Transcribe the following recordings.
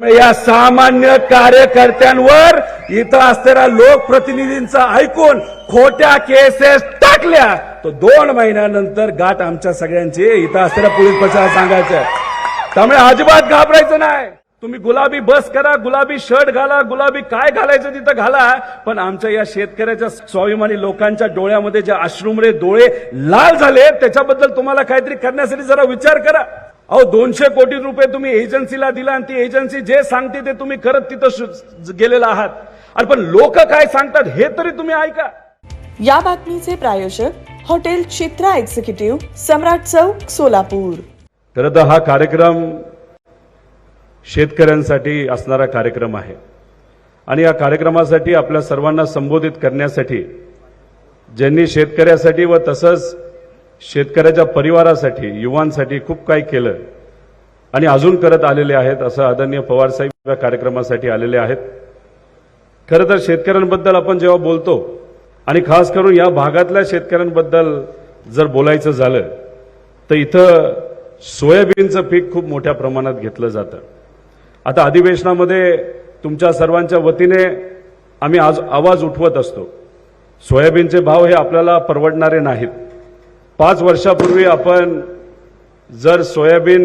या सामान्य कार्यकर्त्यांवर इथं असलेल्या लोकप्रतिनिधींचं ऐकून खोट्या केसेस टाकल्या. तर दोन महिन्यानंतर गाठ आमच्या सगळ्यांची. इथं असलेल्या पोलीस प्रशासनाला सांगायचं त्यामुळे अजिबात घाबरायचं नाही. तुम्ही गुलाबी बस करा गुलाबी शर्ट घाला गुलाबी काय घालायचं तिथं घाला. पण आमच्या या शेतकऱ्याच्या स्वाभिमानी लोकांच्या डोळ्यामध्ये जे अश्रुमरे डोळे लाल झाले त्याच्याबद्दल तुम्हाला काहीतरी करण्यासाठी जरा विचार करा. अहो दोनशे कोटी रुपये तुम्ही एजन्सीला दिला आणि ती एजन्सी जे सांगते ते तुम्ही करत तिथं गेलेला आहात. आणि पण लोक काय सांगतात हे तरी तुम्ही ऐका. या बातमीचे प्रायोजक हॉटेल चित्रा एक्झिक्युटिव्ह सम्राट चौक सोलापूर. खरं तर हा कार्यक्रम शेतकऱ्यांसाठी असणारा कार्यक्रम आहे. आणि या कार्यक्रमासाठी आपल्या सर्वांना संबोधित करण्यासाठी ज्यांनी शेतकऱ्यासाठी व तसंच शेतकऱ्याच्या परिवारासाठी युवांसाठी खूप काही केलं आणि अजून करत आलेले आहेत असं आदरणीय पवारसाहेब या कार्यक्रमासाठी आलेले आहेत. खरं तर शेतकऱ्यांबद्दल आपण जेव्हा बोलतो आणि खास करून या भागातल्या शेतकऱ्यांबद्दल जर बोलायचं झालं तर इथं सोयाबीनचं पीक खूप मोठ्या प्रमाणात घेतलं जातं. आता अधिवेशनामध्ये तुमच्या सर्वांच्या वतीने आम्ही आज आवाज उठवत असतो. सोयाबीनचे भाव हे आपल्याला परवडणारे नाहीत. पाच वर्षापूर्वी आपण जर सोयाबीन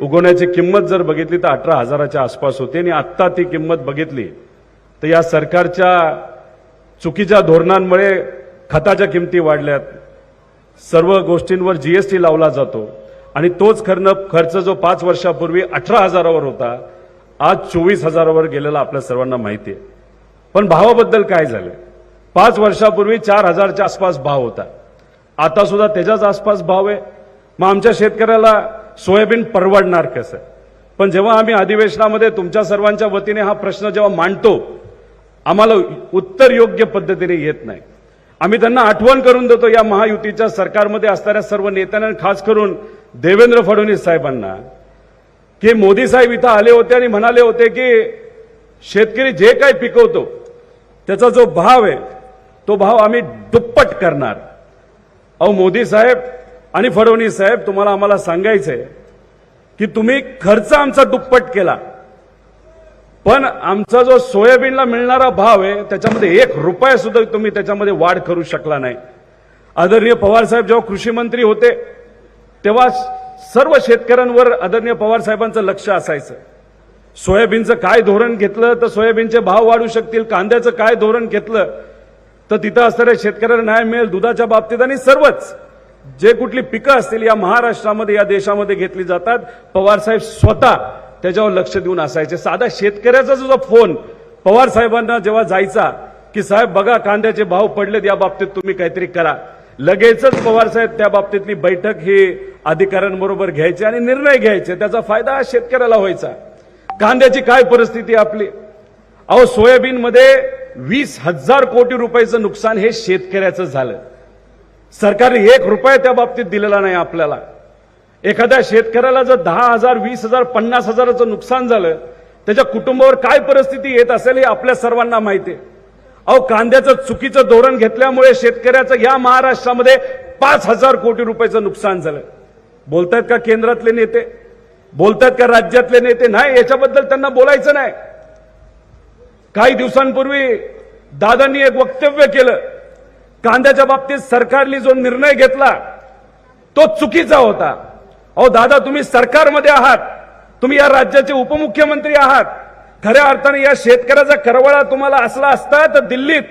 उगवण्याची किंमत जर बघितली तर अठरा हजाराच्या आसपास होती आणि आत्ता ती किंमत बघितली तर या सरकारच्या चुकीच्या धोरणांमुळे खताच्या किमती वाढल्यात. सर्व गोष्टींवर जीएसटी लावला जातो आणि तोच खर्च खर्च जो पाच वर्षापूर्वी अठरा हजारावर होता आज चोवीस हजारावर गेलेला आपल्या सर्वांना माहिती आहे. पण भावाबद्दल काय झालं पाच वर्षापूर्वी चार हजारच्या आसपास भाव होता. आता सुद्धा त्याच्याच आसपास भाव आहे. मग आमच्या शेतकऱ्याला सोयाबीन परवडणार कसं? पण जेव्हा आम्ही अधिवेशनामध्ये तुमच्या सर्वांच्या वतीने हा प्रश्न जेव्हा मांडतो आम्हाला उत्तर योग्य पद्धतीने येत नाही. आम्ही त्यांना आठवण करून देतो या महायुतीच्या सरकारमध्ये असणाऱ्या सर्व नेत्यांना खास करून देवेंद्र फडणवीस साहेबांना की मोदी साहेब इथं आले होते आणि म्हणाले होते की शेतकरी जे काही पिकवतो त्याचा जो भाव आहे तो भाव आम्ही दुप्पट करणार. अहो मोदी साहेब आणि फडणवीस साहेब तुम्हाला आम्हाला सांगायचंय की तुम्ही खर्च आमचा दुप्पट केला. पण आमचा जो सोयाबीनला मिळणारा भाव आहे त्याच्यामध्ये एक रुपया सुद्धा तुम्ही त्याच्यामध्ये वाढ करू शकला नाही. आदरणीय पवार साहेब जेव्हा कृषी मंत्री होते तेव्हा सर्व शेतकऱ्यांवर आदरणीय पवार साहेबांचं लक्ष असायचं. सोयाबीनचं काय धोरण घेतलं तर सोयाबीनचे भाव वाढू शकतील कांद्याचं काय धोरण घेतलं तर तिथं असणाऱ्या शेतकऱ्यांना न्याय मिळेल दुधाच्या बाबतीत आणि सर्वच. जे कुठली पिकं असतील या महाराष्ट्रामध्ये या देशामध्ये घेतली जातात. पवार साहेब स्वतः त्याच्यावर लक्ष देऊन असायचे. साधा शेतकऱ्याचा जो फोन. पवार साहेबांना जेव्हा जायचा की साहेब बघा कांद्याचे भाव पडलेत या बाबतीत तुम्ही काहीतरी करा. लगेचच पवार साहेब त्या बाबतीतली बैठक ही अधिकाऱ्यांबरोबर घ्यायची आणि निर्णय घ्यायचे. त्याचा फायदा शेतकऱ्याला व्हायचा. कांद्याची काय परिस्थिती आपली? अहो सोयाबीन मध्ये वीस हजार कोटी रुपयाचं नुकसान हे शेतकऱ्याचं झालं. सरकारने एक रुपया त्या बाबतीत दिलेला नाही आपल्याला. एखाद्या शेतकऱ्याला जर दहा हजार वीस हजार पन्नास हजाराचं नुकसान झालं त्याच्या कुटुंबावर काय परिस्थिती येत असेल हे आपल्या सर्वांना माहिती आहे. अहो कांद्याचं चुकीचं धोरण घेतल्यामुळे शेतकऱ्याचं या महाराष्ट्रामध्ये पाच हजार कोटी रुपयाचं नुकसान झालं. बोलतायत का केंद्रातले नेते? बोलतात का राज्यातले नेते? नाही याच्याबद्दल त्यांना बोलायचं नाही. काही दिवसांपूर्वी दादांनी एक वक्तव्य केलं. कांद्याच्या बाबतीत सरकारने जो निर्णय घेतला तो चुकीचा होता. अहो दादा तुम्ही सरकारमध्ये आहात. तुम्ही या राज्याचे उपमुख्यमंत्री आहात. खऱ्या अर्थाने या शेतकऱ्याचा करवळा तुम्हाला असला असता तर दिल्लीत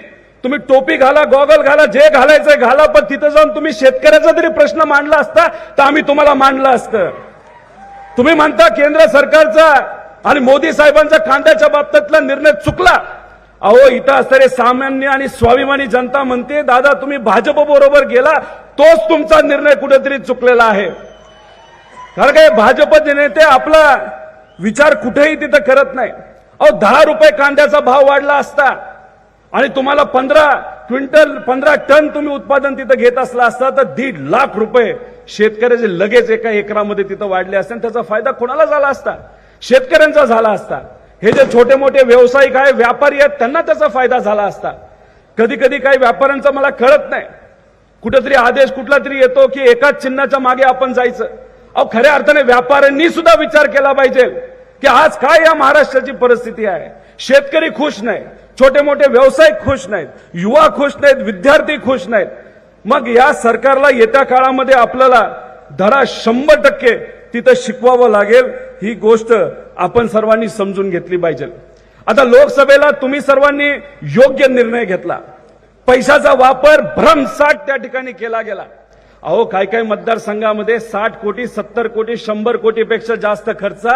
तुम्ही टोपी घाला गॉगल घाला जे घालायचंय घाला पण तिथं जाऊन तुम्ही शेतकऱ्याचा जरी प्रश्न मांडला असता तर आम्ही तुम्हाला मांडलं असतं. तुम्ही म्हणता केंद्र सरकारचा आणि मोदी साहेबांचा कांद्याच्या बाबतीतला निर्णय चुकला. अहो इथं असणारे सामान्य आणि स्वाभिमानी जनता म्हणते दादा तुम्ही भाजप बरोबर गेला तोच तुमचा निर्णय कुठेतरी चुकलेला आहे. कारण काय भाजपचे नेते आपला विचार कुठेही तिथं करत नाही. अहो दहा रुपये कांद्याचा भाव वाढला असता आणि तुम्हाला पंधरा क्विंटल पंधरा टन तुम्ही उत्पादन तिथं घेत असला असता तर दीड लाख रुपये शेतकऱ्याचे लगेच एका एकरामध्ये तिथं वाढले असते आणि त्याचा फायदा कोणाला झाला असता? शेतकऱ्यांचा झाला असता. हे जे छोटे मोठे व्यावसायिक आहे व्यापारी आहेत त्यांना त्याचा फायदा झाला असता. कधी कधी काही व्यापाऱ्यांचं मला कळत नाही. कुठेतरी आदेश कुठला तरी येतो की एकाच चिन्हाच्या मागे आपण जायचं. अहो खऱ्या अर्थाने व्यापाऱ्यांनी सुद्धा विचार केला पाहिजे की आज काय या महाराष्ट्राची परिस्थिती आहे. शेतकरी खुश नाही छोटे मोठे व्यावसायिक खुश नाहीत युवा खुश नाहीत विद्यार्थी खुश नाहीत. मग या सरकारला येत्या काळामध्ये आपल्याला धडा शंभर टक्के तिथं शिकवावं लागेल ही गोष्ट आपण सर्वांनी समजून घेतली पाहिजे. आता लोकसभेला तुम्ही सर्वांनी योग्य निर्णय घेतला. पैशाचा वापर भ्रमसाठ त्या ठिकाणी केला गेला. अहो काय काय मतदारसंघामध्ये साठ कोटी सत्तर कोटी शंभर कोटीपेक्षा जास्त खर्च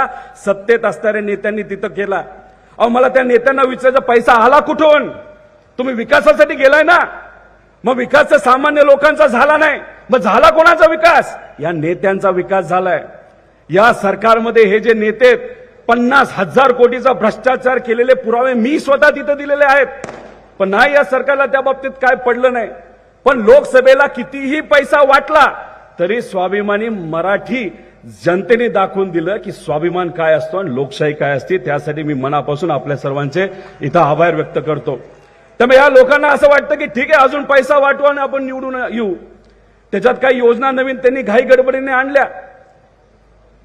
सत्तेत असणाऱ्या नेत्यांनी तिथं केला. अहो मला त्या नेत्यांना विचारायचा पैसा आला कुठून? तुम्ही विकासासाठी गेलाय ना? मग विकास सामान्य लोकांचा झाला नाही. मग झाला कोणाचा विकास? या नेत्यांचा विकास झालाय. या सरकारमध्ये हे जे नेते पन्नास हजार कोटीचा भ्रष्टाचार केलेले पुरावे मी स्वतः तिथं दिलेले आहेत. पण नाही या सरकारला त्या बाबतीत काय पडलं नाही. पण लोकसभेला कितीही पैसा वाटला तरी स्वाभिमानी मराठी जनतेने दाखवून दिलं की स्वाभिमान काय असतो आणि लोकशाही काय असते त्यासाठी मी मनापासून आपल्या सर्वांचे इथं आभार व्यक्त करतो. त्यामुळे या लोकांना असं वाटतं की ठीक आहे अजून पैसा वाटू आणि आपण निवडून येऊ. त्याच्यात काही योजना नवीन त्यांनी घाई गडबडीने आणल्या.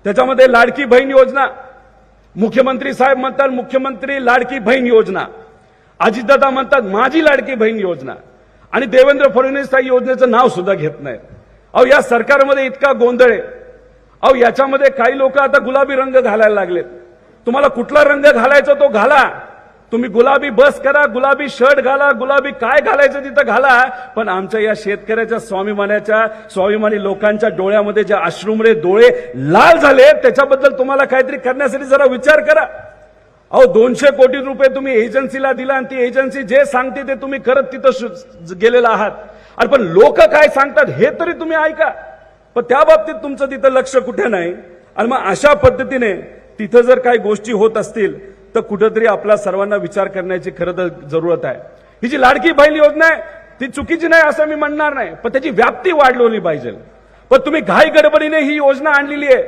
त्याच्यामध्ये लाडकी बहीण योजना. मुख्यमंत्री साहेब म्हणतात मुख्यमंत्री लाडकी बहीण योजना. अजितदादा म्हणतात माझी लाडकी बहीण योजना. आणि देवेंद्र फडणवीस त्या योजनेचं नाव सुद्धा घेत नाहीत. अहो या सरकारमध्ये इतका गोंधळ आहे. अहो याच्यामध्ये काही लोक आता गुलाबी रंग घालायला लागलेत. तुम्हाला कुठला रंग घालायचा तो घाला. तुम्ही गुलाबी बस करा गुलाबी शर्ट घाला गुलाबी काय घालायचं तिथं घाला. पण आमच्या या शेतकऱ्याच्या स्वाभिमानाच्या स्वाभिमानी लोकांच्या डोळ्यामध्ये जे अश्रुमरे डोळे लाल झाले त्याच्याबद्दल तुम्हाला काहीतरी करण्यासाठी जरा विचार करा. अहो दोनशे कोटी रुपये तुम्ही एजन्सीला दिला आणि ती एजन्सी जे सांगते ते तुम्ही करत तिथं गेलेला आहात. अरे पण लोक काय सांगतात हे तरी तुम्ही ऐका. पण त्या बाबतीत तुमचं तिथं लक्ष कुठे नाही. आणि मग अशा पद्धतीने तिथं जर काही गोष्टी होत असतील तर कुठंतरी आपला सर्वांना विचार करण्याची खरं तर जरूरत आहे. ही जी लाडकी बहीण योजना आहे ती चुकीची नाही असं मी म्हणणार नाही पण त्याची व्याप्ती वाढवली पाहिजे. पण तुम्ही घाई गडबडीने ही योजना आणलेली आहे.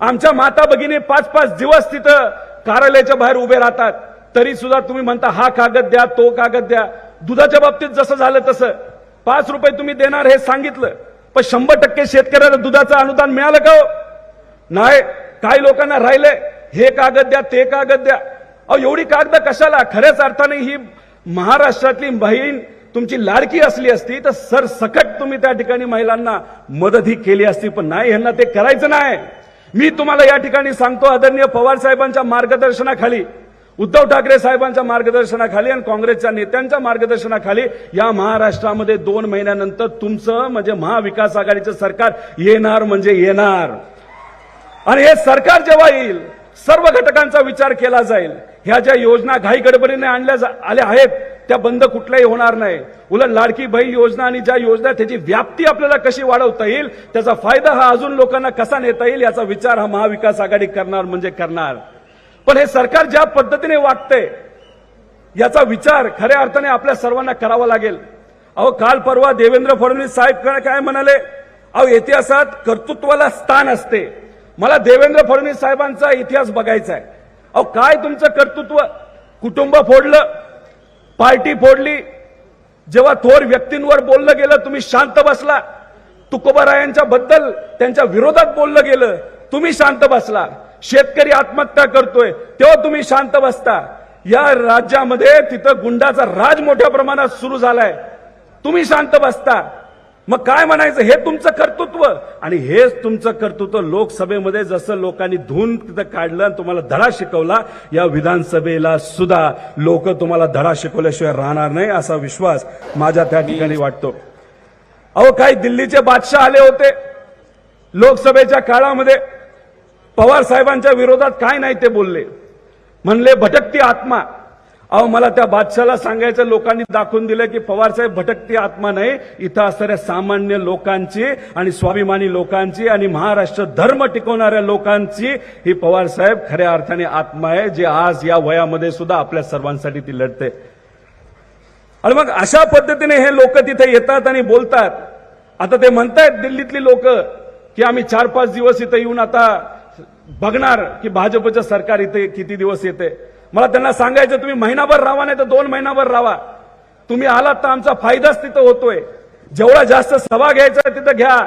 आमच्या माता भगिनी पाच पाच दिवस तिथं कार्यालयाच्या बाहेर उभे राहतात. तरी सुद्धा तुम्ही म्हणता हा कागद द्या तो कागद द्या. दुधाच्या बाबतीत जसं झालं तसं. पाच रुपये तुम्ही देणार हे सांगितलं. पण शंभर टक्के शेतकऱ्याला दुधाचं अनुदान मिळालं का हो? नाही काही लोकांना राहिले हे कागद द्या ते कागद द्या. अहो एवढी कागद कशाला? खऱ्याच अर्थाने ही महाराष्ट्रातली बहीण तुमची लाडकी असली असती तर सरसकट तुम्ही त्या ठिकाणी महिलांना मदत ही केली असती. पण नाही यांना ते करायचं नाही. मी तुम्हाला या ठिकाणी सांगतो आदरणीय पवार साहेबांच्या मार्गदर्शनाखाली उद्धव ठाकरे साहेबांच्या मार्गदर्शनाखाली आणि काँग्रेसच्या नेत्यांच्या मार्गदर्शनाखाली या महाराष्ट्रामध्ये दोन महिन्यानंतर तुमचं म्हणजे महाविकास आघाडीचं सरकार येणार म्हणजे येणार. आणि हे सरकार जेव्हा येईल सर्व घटकांचा विचार केला जाईल. ह्या ज्या योजना घाई गडबडीने आणल्या जा- आल्या आहेत त्या बंद कुठल्याही होणार नाही. उलट लाडकी बहीण योजना आणि ज्या योजना त्याची व्याप्ती आपल्याला कशी वाढवता येईल त्याचा फायदा हा अजून लोकांना कसा नेता येईल याचा विचार हा महाविकास आघाडी करणार म्हणजे करणार. पण हे सरकार ज्या पद्धतीने वागतंय याचा विचार खऱ्या अर्थाने आपल्या सर्वांना करावा लागेल. अहो काल परवा देवेंद्र फडणवीस साहेब काय- काय म्हणाले? अहो इतिहासात कर्तृत्वाला स्थान असते. मला देवेंद्र फडणवीस साहेबांचा इतिहास बघायचा आहे. अहो काय तुमचं कर्तृत्व? कुटुंब फोडलं पार्टी फोडली जेव्हा थोर व्यक्तींवर बोललं गेलं तुम्ही शांत बसला. तुकोबारायांच्या बद्दल त्यांच्या विरोधात बोललं गेलं तुम्ही शांत बसला. शेतकरी आत्महत्या करतोय तेव्हा तुम्ही शांत बसता. या राज्यामध्ये तिथं गुंडाचा राज मोठ्या प्रमाणात सुरू झालाय. तुम्ही शांत बसता. मग काय म्हणायचं? हे तुमचं कर्तृत्व. आणि हेच तुमचं कर्तृत्व लोकसभेमध्ये जसं लोकांनी तिथं काढलं आणि तुम्हाला धडा शिकवला या विधानसभेला सुद्धा लोक तुम्हाला धडा शिकवल्याशिवाय राहणार नाही असा विश्वास माझ्या त्या ठिकाणी वाटतो. अहो काही दिल्लीचे बादशाह आले होते लोकसभेच्या काळामध्ये. पवार साहेबांच्या विरोधात काय नाही ते बोलले. म्हणले भटकती आत्मा. अहो मला त्या बादशाला सांगायचं लोकांनी दाखवून दिलं की पवार साहेब भटकती आत्मा नाही. इथं असणाऱ्या सामान्य लोकांची आणि स्वाभिमानी लोकांची आणि महाराष्ट्र धर्म टिकवणाऱ्या लोकांची ही पवार साहेब खऱ्या अर्थाने आत्मा आहे जे आज या वयामध्ये सुद्धा आपल्या सर्वांसाठी ती लढते. आणि मग अशा पद्धतीने हे लोक तिथे येतात आणि बोलतात. आता ते म्हणतायत दिल्लीतली लोक की आम्ही चार पाच दिवस इथे येऊन आता बघणार की भाजपचं सरकार इथे किती दिवस येते. मला त्यांना सांगायचं तुम्ही महिनाभर राहा नाही तर दोन महिनाभर राहा. तुम्ही आलात तर आमचा फायदाच तिथं होतोय. जेवढा जास्त सभा घ्यायचा आहे तिथं घ्या.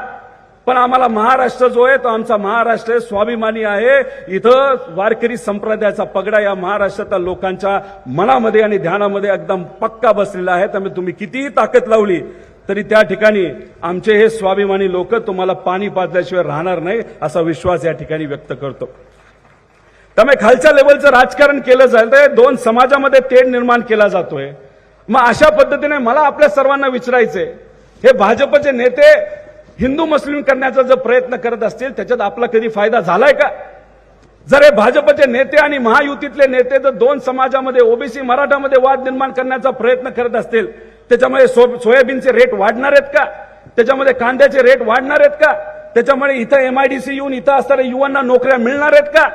पण आम्हाला महाराष्ट्र जो आहे तो आमचा महाराष्ट्र स्वाभिमानी आहे. इथं वारकरी संप्रदायाचा पगडा या महाराष्ट्रातल्या लोकांच्या मनामध्ये आणि ध्यानामध्ये एकदम पक्का बसलेला आहे. त्यामुळे तुम्ही कितीही ताकद लावली तरी त्या ठिकाणी आमचे हे स्वाभिमानी लोक तुम्हाला पाणी पाजल्याशिवाय राहणार नाही असा विश्वास या ठिकाणी व्यक्त करतो. त्यामुळे खालच्या लेवलचं राजकारण केलं जाईल. तर दोन समाजामध्ये तेढ निर्माण केला जातोय. मग अशा पद्धतीने मला आपल्या सर्वांना विचारायचंय हे भाजपचे नेते हिंदू मुस्लिम करण्याचा जर प्रयत्न करत असतील त्याच्यात आपला कधी फायदा झालाय का? जर हे भाजपचे नेते आणि महायुतीतले नेते जर दोन समाजामध्ये ओबीसी मराठामध्ये वाद निर्माण करण्याचा प्रयत्न करत असतील त्याच्यामध्ये सो- सोयाबीनचे रेट वाढणार आहेत का? त्याच्यामध्ये कांद्याचे रेट वाढणार आहेत का? त्याच्यामुळे इथं एमआयडीसी येऊन इथं असणाऱ्या युवांना नोकऱ्या मिळणार आहेत का?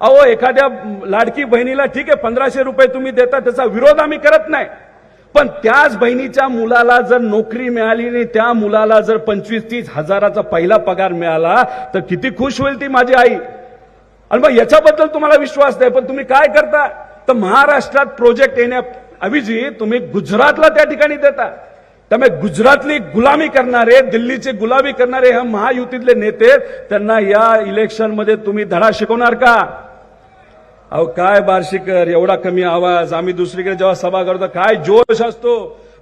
अहो एखाद्या लाडकी बहिणीला ठीक आहे पंधराशे रुपये तुम्ही देता त्याचा विरोध आम्ही करत नाही. पण त्याच बहिणीच्या मुलाला जर नोकरी मिळाली आणि त्या मुलाला जर पंचवीस तीस हजाराचा पहिला पगार मिळाला तर किती खुश होईल ती माझी आई. आणि मग याच्याबद्दल तुम्हाला विश्वास नाही पण तुम्ही काय करता? तर महाराष्ट्रात प्रोजेक्ट येण्याऐवजी तुम्ही गुजरातला त्या ठिकाणी देता. त्यामुळे गुजरातली गुलामी करणारे दिल्लीची गुलामी करणारे हे महायुतीतले नेते त्यांना या इलेक्शनमध्ये तुम्ही धडा शिकवणार का? अहो काय बार्शीकर एवढा कमी आवाज? आम्ही दुसरीकडे जेव्हा सभा करतो काय जोश असतो?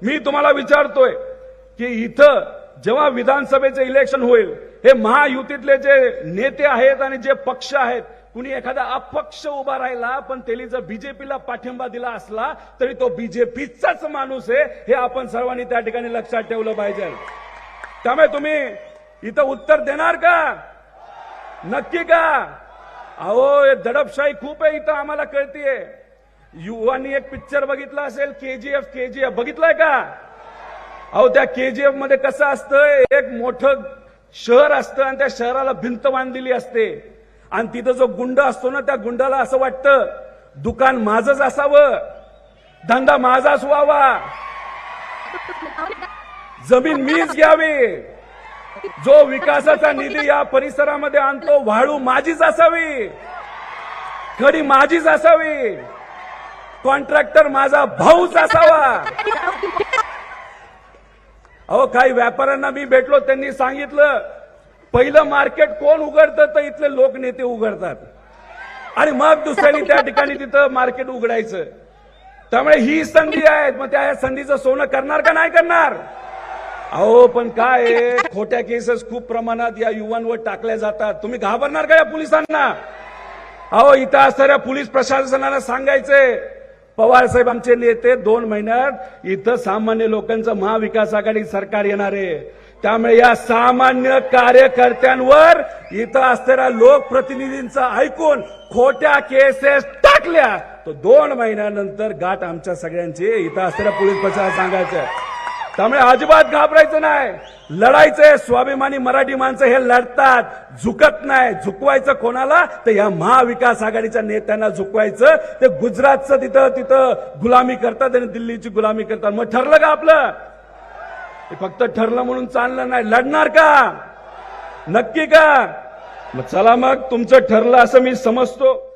मी तुम्हाला विचारतोय की इथं जेव्हा विधानसभेचं इलेक्शन होईल हे महायुतीतले जे नेते आहेत आणि जे पक्ष आहेत कुणी एखादा अपक्ष उभा राहिला पण त्यांनी जर बीजेपीला पाठिंबा दिला असला तरी तो बीजेपीचाच माणूस आहे हे आपण सर्वांनी त्या ठिकाणी लक्षात ठेवलं पाहिजे. त्यामुळे तुम्ही इथं उत्तर देणार का? नक्की का? अहो दडपशाही खूप आहे इथं आम्हाला कळतीये. युवानी एक पिक्चर बघितला असेल केजीएफ केजीएफ बघितलंय का? अहो त्या केजीएफमध्ये कसं असतं एक मोठं शहर असतं आणि त्या शहराला भिंत बांधलेली असते. आणि तिथं जो गुंड असतो ना त्या गुंडाला असं वाटतं दुकान माझंच असावं धंदा माझाच व्हावा. जमीन मीच घ्यावी. जो विकासाचा निधी या परिसरामध्ये आणतो वाळू माझीच असावी. खडी माझीच असावी. कॉन्ट्रॅक्टर माझा भाऊच असावा. अहो काही व्यापाऱ्यांना मी भेटलो त्यांनी सांगितलं पहिलं मार्केट कोण उघडतं तर इथले लोकनेते उघडतात. आणि मग दुसऱ्यांनी त्या ठिकाणी तिथं मार्केट उघडायचं. त्यामुळे ही संधी आहे मग त्या संधीचं सोनं करणार का नाही करणार? अहो पण काय आहे, खोट्या केसेस खूप प्रमाणात या युवांवर टाकल्या जातात. तुम्ही घाबरणार का या पोलिसांना? अहो इथं असणाऱ्या पोलीस प्रशासनाला सांगायचंय. पवार साहेब आमचे नेते दोन महिन्यात इथं सामान्य लोकांचं महाविकास आघाडी सरकार येणार आहे. त्यामुळे या सामान्य कार्यकर्त्यांवर इथं असणाऱ्या लोकप्रतिनिधींचं ऐकून खोट्या केसेस टाकल्या. तर दोन महिन्यानंतर गाठ आमच्या सगळ्यांची. इथं असणाऱ्या पोलीस प्रशासनाला सांगायचं त्यामुळे अजिबात घाबरायचं नाही. लढायचंय स्वाभिमानी मराठी माणसं हे लढतात. झुकत नाही. झुकवायचं कोणाला? तर या महाविकास आघाडीच्या नेत्यांना झुकवायचं. ते गुजरातचं तिथं तिथं गुलामी करतात आणि दिल्लीची गुलामी करतात. मग ठरलं का आपलं? हे फक्त ठरलं म्हणून चाललं नाही. लढणार का? नक्की का? मग चला मग. तुमचं ठरलं असं मी समजतो.